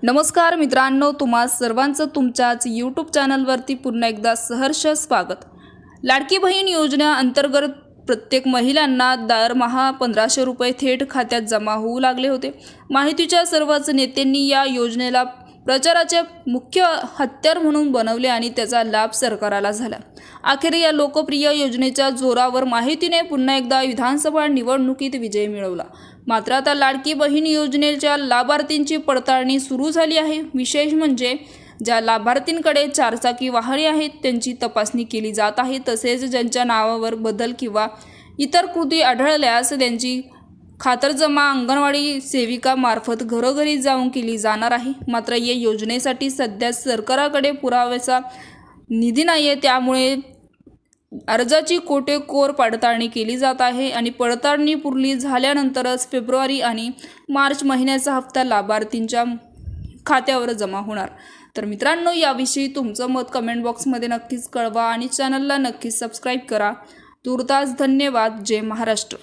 नमस्कार मित्रांनो तुम्हा सर्वांचं तुमच्याच यूट्यूब चॅनलवरती पुन्हा एकदा सहर्ष स्वागत. लाडकी बहीण योजना अंतर्गत प्रत्येक महिलांना दरमहा पंधराशे रुपये थेट खात्यात जमा होऊ लागले होते. माहितीच्या सर्वच नेत्यांनी या योजनेला प्रचाराचे मुख्य हत्यार म्हणून बनवले आणि त्याचा लाभ सरकाराला झाला. अखेर या लोकप्रिय योजनेच्या जोरावर माहितीने पुन्हा एकदा विधानसभा निवडणुकीत विजय मिळवला. मात्र आता लाडकी बहीण योजनेच्या लाभार्थींची पडताळणी सुरू झाली आहे. विशेष म्हणजे ज्या लाभार्थींकडे चारचाकी वाहने आहेत त्यांची तपासणी केली जात आहे. तसेच ज्यांच्या नावावर बदल किंवा इतर कृती आढळल्यास त्यांची खातरजमा अंगणवाडी सेविकामार्फत घरोघरी जाऊन केली जाणार आहे. मात्र या योजनेसाठी सध्या सरकाराकडे पुराव्याचा निधी नाही आहे त्यामुळे अर्जाची कोटेकोर पडताळणी केली जात आहे आणि पडताळणी पूर्ण झाल्यानंतरच फेब्रुवारी आणि मार्च महिन्याचा हप्ता लाभार्थींच्या खात्यावर जमा होणार. तर मित्रांनो याविषयी तुमचं मत कमेंट बॉक्समध्ये नक्कीच कळवा आणि चॅनलला नक्कीच सबस्क्राईब करा. तुर्तास धन्यवाद. जय महाराष्ट्र.